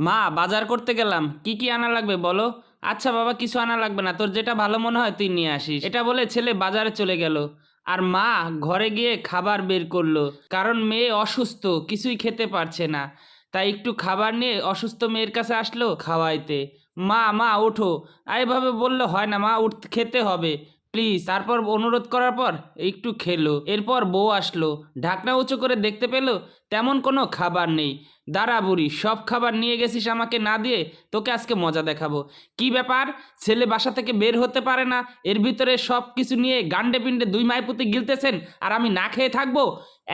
মা, বাজার করতে গেলাম। কি কি আনা লাগবে বলো? আচ্ছা বাবা, কিছু আনা লাগবে না। তোর যেটা ভালো মনে হয় তুই নিয়ে আসিস। এটা বলে ছেলে বাজারে চলে গেল। আর মা ঘরে গিয়ে খাবার বের করল। কারণ মেয়ে অসুস্থ, কিছুই খেতে পারছে না। তাই একটু খাবার নিয়ে অসুস্থ মেয়ের কাছে আসলো খাওয়াইতে। মা মা, ওঠো। এভাবে বললে হয় না মা, উঠ, খেতে হবে। প্লিজ, তারপর অনুরোধ করার পর একটু খেলো, এরপর বউ আসলো, ঢাকনা উঁচু করে দেখতে পেল, তেমন কোনো খাবার নেই। দাঁড়া বুড়ি, সব খাবার নিয়ে গেছিস আমাকে না দিয়ে, তোকে আজকে মজা দেখাবো। কি ব্যাপার? ছেলে বাসা থেকে বের হতে পারে না, এর ভিতরে সব কিছু নিয়ে গান্ডে পিণ্ডে দুই মাইপুতি গিলতেছেন, আর আমি না খেয়ে থাকব?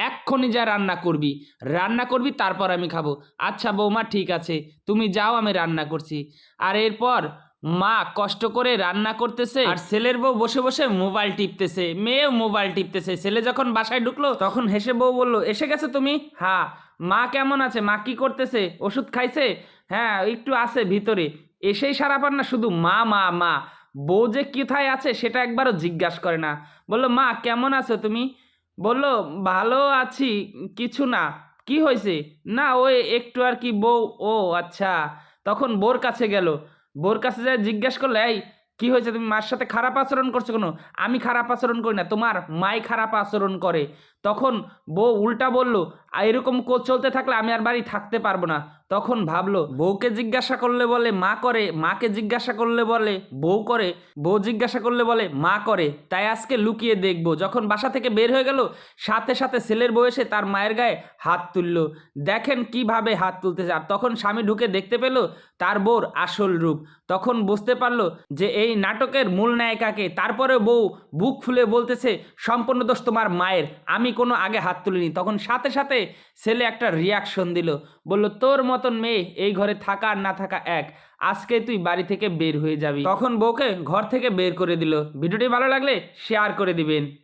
এক্ষুনি যা রান্না করবি। রান্না করবি, তারপর আমি খাব। আচ্ছা বৌমা, ঠিক আছে, তুমি যাও, আমি রান্না করছি। আর এরপর মা কষ্ট করে রান্না করতেছে আর ছেলের বউ বসে বসে মোবাইল টিপতেছে, মেয়েও মোবাইল টিপতেছে। ছেলে যখন বাসায় ঢুকলো, তখন হেসে বউ বলল, এসে গেছে তুমি? হ্যাঁ মা কেমন আছে? মা কি করতেছে? ওষুধ খাইছে? হ্যাঁ একটু আছে ভিতরে। এসেই সারা পান না, শুধু মা মা মা। বউ যে কোথায় আছে, সেটা একবারও জিজ্ঞাসা করে না। বলল, মা, কেমন আছো তুমি? বলল, ভালো আছি, কিছু না। কি হয়েছে না, ওই একটু আর কি বউ, ও আচ্ছা। তখন বোর কাছে গেল। বোর কাছে যায় জিজ্ঞাসা করলে, এই, কি হয়েছে? তুমি মার সাথে খারাপ আচরণ করছ কোনো? আমি খারাপ আচরণ করি না, তোমার মাই খারাপ আচরণ করে। তখন বউ উল্টা বলল "আর এরকম কোচ চলতে থাকলে আমি আর বাড়ি থাকতে পারব না। তখন ভাবলো, বউকে জিজ্ঞাসা করলে বলে, মা করে। মাকে জিজ্ঞাসা করলে বলে, বউ করে। বউ জিজ্ঞাসা করলে বলে, মা করে। তাই আজকে লুকিয়ে দেখব। যখন বাসা থেকে বের হয়ে গেল, সাথে সাথে ছেলের বউ এসে তার মায়ের গায়ে হাত তুললো। দেখেন কীভাবে হাত তুলতে আর তখন স্বামী ঢুকে দেখতে পেল, তার বউর আসল রূপ। তখন বুঝতে পারল যে এই নাটকের মূল নায়িকাকে তারপরে বউ বুক ফুলে বলতেছে, সম্পূর্ণ দোষ তোমার মায়ের। আমি কোনো আগে হাত তুলিনি। তখন সাথে সাথে ছেলে একটা রিয়াকশন দিল। বলল, তোর মতন মেয়ে এই ঘরে থাকা আর না থাকা এক। আজকে তুই বাড়ি থেকে বের হয়ে যাবি। তখন বউকে ঘর থেকে বের করে দিল। ভিডিওটি ভালো লাগলে শেয়ার করে দিবেন।